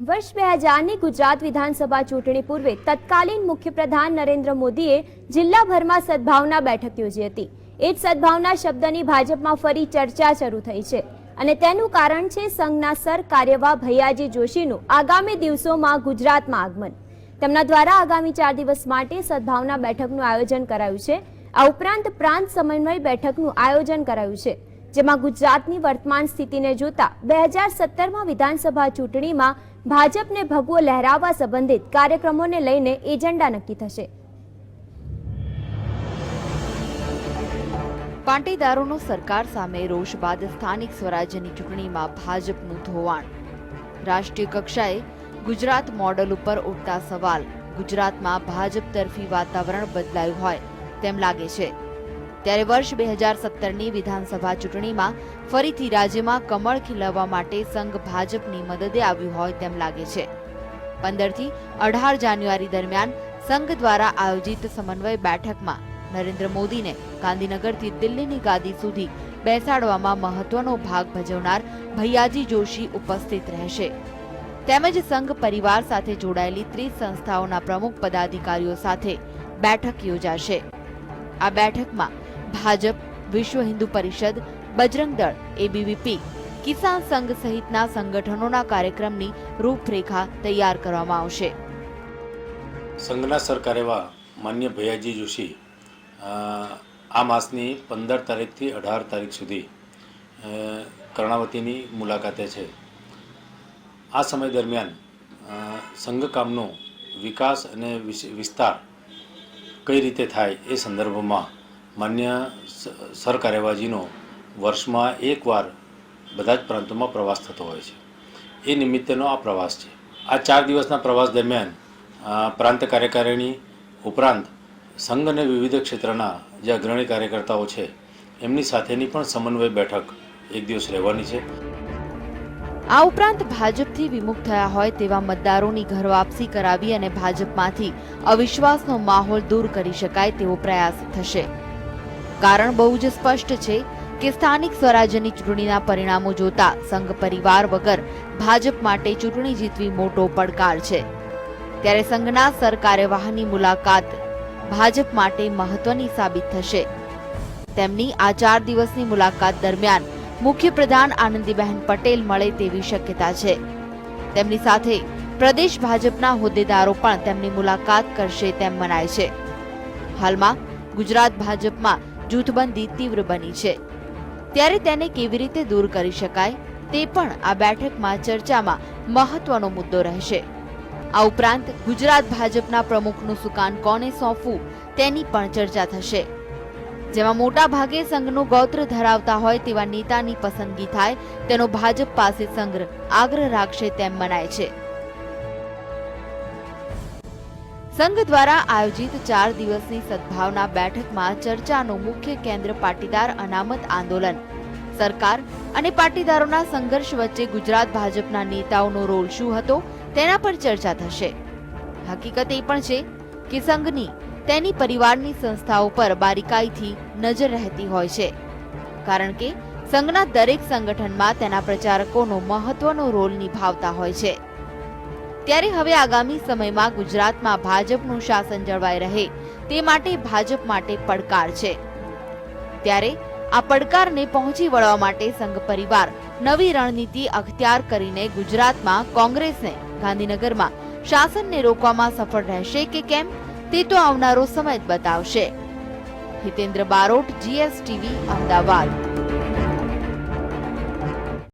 વર્ષ બે હજારની ગુજરાત વિધાનસભા ચૂંટણી પૂર્વે તત્કાલીન મુખ્યપ્રધાન નરેન્દ્ર મોદીએ જિલ્લાભરમાં સદભાવના બેઠક યોજી હતી. એ જ સદભાવના શબ્દની ભાજપમાં ફરી ચર્ચા શરૂ થઈ છે અને તેનું કારણ છે સંઘના સર કાર્યવાહ ભૈયાજી જોશીનું આગામી દિવસોમાં ગુજરાતમાં આગમન. તેમના દ્વારા આગામી ચાર દિવસ માટે સદભાવના બેઠકનું આયોજન કરાયું છે. આ ઉપરાંત પ્રાંત સમન્વય બેઠકનું આયોજન કરાયું છે, જેમાં ગુજરાતની વર્તમાન સ્થિતિને જોતા બે હજાર સત્તરમાં વિધાનસભા ચૂંટણીમાં ભાજપને ભગવો લહેરાવવા સંબંધિત કાર્યક્રમોને લઈને એજન્ડા નક્કી થશે. પાટીદારોનો સરકાર સામે રોષ બાદ સ્થાનિક સ્વરાજ્યની ચૂંટણીમાં ભાજપનું ધોવાણ. રાષ્ટ્રીય કક્ષાએ ગુજરાત મોડલ ઉપર ઉઠતા સવાલ. ગુજરાતમાં ભાજપ તરફી વાતાવરણ બદલાયું હોય તેમ લાગે છે. ત્યારે વર્ષ બે હજાર સત્તરની વિધાનસભા ચૂંટણીમાં ફરીથી રાજ્યમાં કમળ ખીલવવા માટે સંઘ ભાજપની મદદે આવ્યું હોય તેમ લાગે છે. પંદરથી અઢાર જાન્યુઆરી દરમિયાન સંઘ દ્વારા આયોજિત સમન્વય બેઠકમાં નરેન્દ્ર મોદીને ગાંધીનગરથી દિલ્હીની ગાદી સુધી બેસાડવામાં મહત્વનો ભાગ ભજવનાર ભૈયાજી જોશી ઉપસ્થિત રહેશે. તેમજ સંઘ પરિવાર સાથે જોડાયેલી ત્રીસ સંસ્થાઓના પ્રમુખ પદાધિકારીઓ સાથે બેઠક યોજાશે. આ બેઠકમાં ભાજપ, વિશ્વ હિન્દુ પરિષદ, બજરંગ દળ એબીવીપી કિસાન સંઘ સહિતના સંગઠનોના કાર્યક્રમની રૂપરેખા તૈયાર કરવામાં આવશે. સંઘના સરકાર એવા માન્ય ભૈયાજી જોશી આ માસની પંદર તારીખથી અઢાર તારીખ સુધી કર્ણાવતીની મુલાકાતે છે. આ સમય દરમિયાન સંઘકામનો વિકાસ અને વિસ્તાર કઈ રીતે થાય એ સંદર્ભમાં માન્ય સ- સર કાર્યવાહીનો વર્ષમાં એકવાર બધા જ પ્રાંતોમાં પ્રવાસ થતો હોય છે. એ નિમિત્તેનો આ પ્રવાસ છે. આ ચાર દિવસના પ્રવાસ દરમિયાન પ્રાંત કાર્યકારિણી ઉપરાંત સંઘ અને વિવિધ ક્ષેત્રના જે અગ્રણી કાર્યકર્તાઓ છે, એમની સાથેની પણ સમન્વય બેઠક એક દિવસ રહેવાની છે. આ ઉપરાંત ભાજપથી વિમુખ થયા હોય તેવા મતદારોની ઘર વાપસી કરાવી અને ભાજપમાંથી અવિશ્વાસનો માહોલ દૂર કરી શકાય તેવો પ્રયાસ થશે. કારણ બહુ જ સ્પષ્ટ છે કે સ્થાનિક સ્વરાજ્યની ચૂંટણીના પરિણામો જોતા સંઘ પરિવાર વગર ભાજપ માટે ચૂંટણી જીતવી મોટો પડકાર છે. ત્યારે સંઘના સરકારે કાર્યવાહની મુલાકાત ભાજપ માટે મહત્વની સાબિત થશે. તેમની આ ચાર દિવસની મુલાકાત દરમિયાન મુખ્યપ્રધાન આનંદીબહેન પટેલ મળે તેવી શક્યતા છે. તેમની સાથે પ્રદેશ ભાજપના હોદ્દેદારો પણ તેમની મુલાકાત કરશે તેમ મનાય છે. હાલમાં ગુજરાત ભાજપમાં જૂથબંધી તીવ્ર બની છે. ત્યારે તેને કેવી રીતે દૂર કરી શકાય તે પણ આ બેઠકમાં ચર્ચામાં મહત્વનો મુદ્દો રહેશે. આ ઉપરાંત ગુજરાત ભાજપના પ્રમુખનું સુકાન કોને સોંપવું તેની પણ ચર્ચા થશે. જેમાં મોટા ભાગે સંઘનું ગૌત્ર ધરાવતા હોય તેવા નેતાની પસંદગી થાય તેનો ભાજપ પાસે સંગ્રહ આગ્રહ રાખશે તેમ મનાય છે. સંઘ દ્વારા આયોજિત ચાર દિવસની સદભાવના બેઠકમાં ચર્ચાનું મુખ્ય કેન્દ્ર પાટીદાર અનામત આંદોલન. સરકાર અને પાટીદારોના સંઘર્ષ વચ્ચે ગુજરાત ભાજપના નેતાઓનો રોલ શું હતો તેના પર ચર્ચા થશે. હકીકત એ પણ છે કે સંઘની, તેની પરિવારની સંસ્થાઓ પર બારીકાઈથી નજર રહેતી હોય છે. કારણ કે સંઘના દરેક સંગઠનમાં તેના પ્રચારકોનો મહત્વનો રોલ નિભાવતા હોય છે. ત્યારે હવે આગામી સમયમાં ગુજરાતમાં ભાજપનું શાસન જળવાઈ રહે તે માટે ભાજપ માટે પડકાર છે. ત્યારે આ પડકારને પહોંચી વળવા માટે સંઘ પરિવાર નવી રણનીતિ અખત્યાર કરીને ગુજરાતમાં કોંગ્રેસને ગાંધીનગરમાં શાસનને રોકવામાં સફળ રહેશે કે કેમ તે તો આવનારો સમય જ બતાવશે. હિતેન્દ્ર બારોટ જીએસટીવી અમદાવાદ.